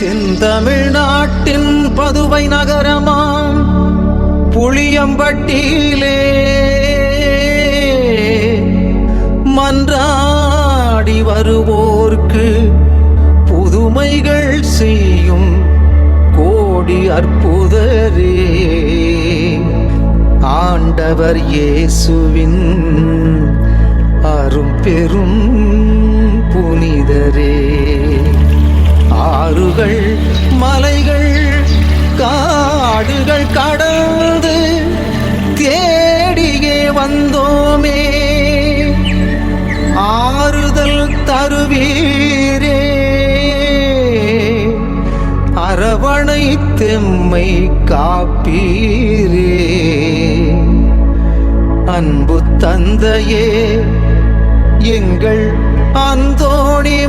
தென் தமிழ்நாட்டின் பதுவை நகரமாம் புளியம்பட்டியிலே. மன்றாடி வருவோர்க்கு புதுமைகள் செய்யும் கோடி அற்புதரே. ஆண்டவர் இயேசுவின் அரும் பெரும் மலைகள் காடுகள் கடந்து தேடியே வந்தோமே. ஆறுதல் தருவீரே. அரவணைத்தெம்மை காப்பீரே. அன்பு தந்தையே எங்கள் அந்தோணி.